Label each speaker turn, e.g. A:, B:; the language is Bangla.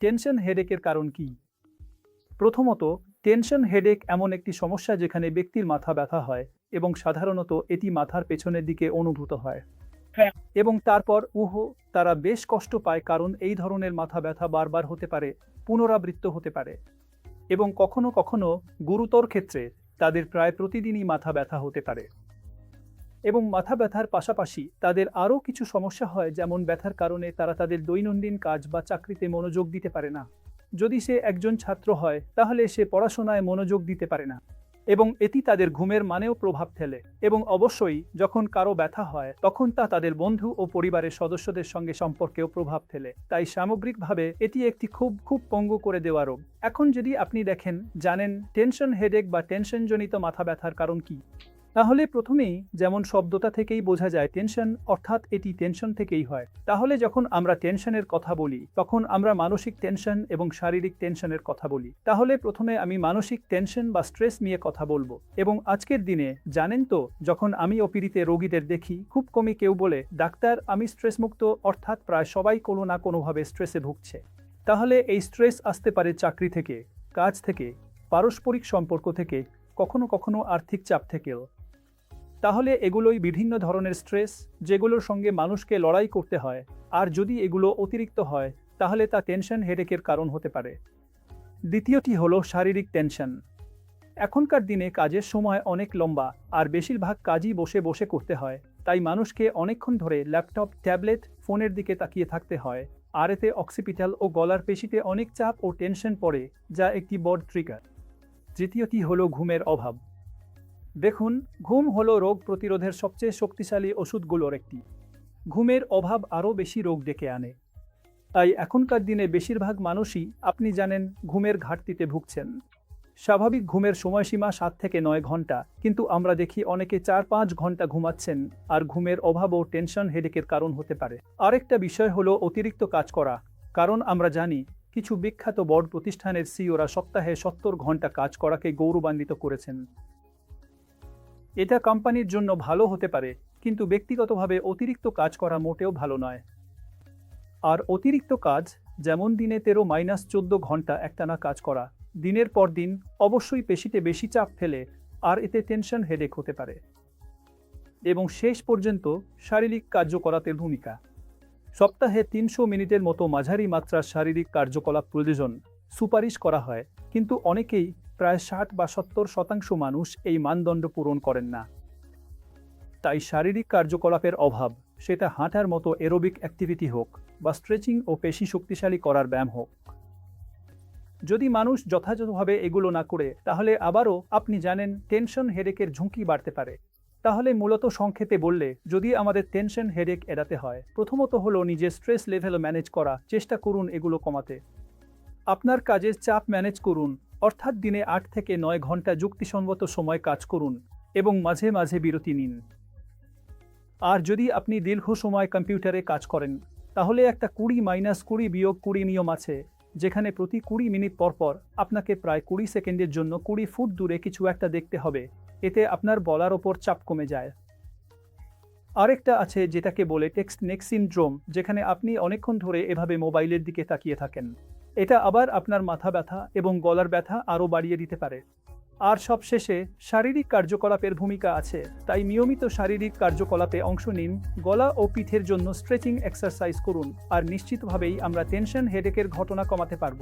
A: টেনশন হেডেকের কারণ কি? প্রথমত টেনশন হেডেক এমন একটি সমস্যা যেখানে ব্যক্তির মাথা ব্যথা হয় এবং সাধারণত এটি মাথার পেছনের দিকে অনুভূত হয়।
B: হ্যাঁ।
A: এবং তারপর উহ তারা বেশ কষ্ট পায় কারণ এই ধরনের মাথা ব্যথা বারবার হতে পারে পুনরাবৃত্ত হতে পারে। এবং কখনো কখনো গুরুতর ক্ষেত্রে তাদের প্রায় প্রতিদিনই মাথা ব্যথা হতে পারে। এবং মাথা ব্যথার পাশাপাশি তাদের আরও কিছু সমস্যা হয়, যেমন ব্যথার কারণে তারা তাদের দৈনন্দিন কাজ বা চাকরিতে মনোযোগ দিতে পারে না। যদি সে একজন ছাত্র হয়, তাহলে সে পড়াশোনায় মনোযোগ দিতে পারে না এবং এটি তাদের ঘুমের মানেও প্রভাব ফেলে এবং অবশ্যই যখন কারও ব্যথা হয়, তখন তা তাদের বন্ধু ও পরিবারের সদস্যদের সঙ্গে সম্পর্কেও প্রভাব ফেলে। তাই সামগ্রিকভাবে এটি একটি খুব খুব পঙ্গু করে দেওয়া রোগ। এখন যদি আপনি দেখেন, জানেন, টেনশন হেডেক বা টেনশনজনিত মাথা ব্যথার কারণ কি? তাহলে প্রথমেই যেমন শব্দটা থেকেই বোঝা যায় টেনশন অর্থাৎ এটি টেনশন থেকেই হয়। তাহলে যখন আমরা টেনশনের কথা বলি, তখন আমরা মানসিক টেনশন এবং শারীরিক টেনশনের কথা বলি। তাহলে প্রথমে আমি মানসিক টেনশন বা স্ট্রেস নিয়ে কথা বলব। এবং আজকের দিনে, জানেন তো, যখন আমি ওপিডিতে রোগীদের দেখি, খুব কমই কেউ বলে, ডাক্তার, আমি স্ট্রেস মুক্ত অর্থাৎ প্রায় সবাই কোনো না কোনোভাবে স্ট্রেসে ভুগছে। তাহলে এই স্ট্রেস আসতে পারে চাকরি থেকে, কাজ থেকে, পারস্পরিক সম্পর্ক থেকে কখনো কখনো আর্থিক চাপ থেকেও। তাহলে এগুলোই বিভিন্ন ধরনের স্ট্রেস যেগুলোর সঙ্গে মানুষকে লড়াই করতে হয়। আর যদি এগুলো অতিরিক্ত হয়, তাহলে তা টেনশন হেডেকের কারণ হতে পারে। দ্বিতীয়টি হলো শারীরিক টেনশন। এখনকার দিনে কাজের সময় অনেক লম্বা, আর বেশিরভাগ কাজই বসে বসে করতে হয়। তাই মানুষকে অনেকক্ষণ ধরে ল্যাপটপ, ট্যাবলেট, ফোনের দিকে তাকিয়ে থাকতে হয়। আর এতে অক্সিপিটাল ও গলার পেশিতে অনেক চাপ ও টেনশন পড়ে, যা একটি বড় ট্রিগার। তৃতীয়টি হলো ঘুমের অভাব। দেখুন, ঘুম হলো রোগ প্রতিরোধের সবচেয়ে শক্তিশালী ওষুধগুলোর একটি। ঘুমের অভাব আরও বেশি রোগ ডেকে আনে। তাই এখনকার দিনে বেশিরভাগ মানুষই, আপনি জানেন, ঘুমের ঘাটতিতে ভুগছেন। স্বাভাবিক ঘুমের সময়সীমা সাত থেকে নয় ঘণ্টা, কিন্তু আমরা দেখি অনেকে চার পাঁচ ঘণ্টা ঘুমাচ্ছেন, আর ঘুমের অভাব ও টেনশন হেডেকের কারণ হতে পারে। আরেকটা বিষয় হলো অতিরিক্ত কাজ করা, কারণ আমরা জানি কিছু বিখ্যাত বড় প্রতিষ্ঠানের সিওরা সপ্তাহে সত্তর ঘণ্টা কাজ করাকে গৌরবান্বিত করেছেন। এটা কোম্পানির জন্য ভালো হতে পারে, কিন্তু ব্যক্তিগতভাবে অতিরিক্ত কাজ করা মোটেও ভালো নয়। আর অতিরিক্ত কাজ, যেমন দিনে তেরো মাইনাস চোদ্দ ঘণ্টা একটানা কাজ করা, দিনের পর দিন অবশ্যই পেশিতে বেশি চাপ ফেলে, আর এতে টেনশন হেডেক হতে পারে। এবং শেষ পর্যন্ত শারীরিক কার্যকলাপের ভূমিকা। সপ্তাহে তিনশো মিনিটের মতো মাঝারি মাত্রার শারীরিক কার্যকলাপ প্রয়োজন সুপারিশ করা হয়, কিন্তু অনেকেই প্রায় ষাট বা সত্তর শতাংশ মানুষ এই মানদণ্ড পূরণ করেন না। তাই শারীরিক কার্যকলাপের অভাব, সেটা হাঁটার মতো এরোবিক অ্যাক্টিভিটি হোক বা স্ট্রেচিং ও পেশি শক্তিশালী করার ব্যায়াম হোক। যদি মানুষ যথাযথভাবে এগুলো না করে, তাহলে আবারও আপনি জানেন, টেনশন, হেডেকের ঝুঁকি বাড়তে পারে। তাহলে মূলত সংক্ষেপে বললে, যদি আমাদের টেনশন হেডেক এড়াতে হয়, প্রথমত হলো নিজের স্ট্রেস লেভেল ম্যানেজ করা, চেষ্টা করুন এগুলো কমাতে। আপনার কাজের চাপ ম্যানেজ করুন, অর্থাৎ দিনে আট থেকে নয় ঘণ্টা যুক্তিসঙ্গত সময় কাজ করুন এবং মাঝে মাঝে বিরতি নিন। আর যদি আপনি দীর্ঘ সময় কম্পিউটারে কাজ করেন, তাহলে একটা কুড়ি মাইনাস কুড়ি বিয়োগ কুড়ি নিয়ম আছে, যেখানে প্রতি কুড়ি মিনিট পর পর আপনাকে প্রায় কুড়ি সেকেন্ডের জন্য কুড়ি ফুট দূরে কিছু একটা দেখতে হবে। এতে আপনার বলার ওপর চাপ কমে যায়। আরেকটা আছে যেটাকে বলে টেক্সট নেক সিনড্রোম, যেখানে আপনি অনেকক্ষণ ধরে এভাবে মোবাইলের দিকে তাকিয়ে থাকেন। এটা আবার আপনার মাথা ব্যথা এবং গলার ব্যথা আরও বাড়িয়ে দিতে পারে। আর সবশেষে, শারীরিক কার্যকলাপের ভূমিকা আছে, তাই নিয়মিত শারীরিক কার্যকলাপে অংশ নিন, গলা ও পিঠের জন্য স্ট্রেচিং এক্সারসাইজ করুন, আর নিশ্চিতভাবেই আমরা টেনশন, হেডেকের ঘটনা কমাতে পারব।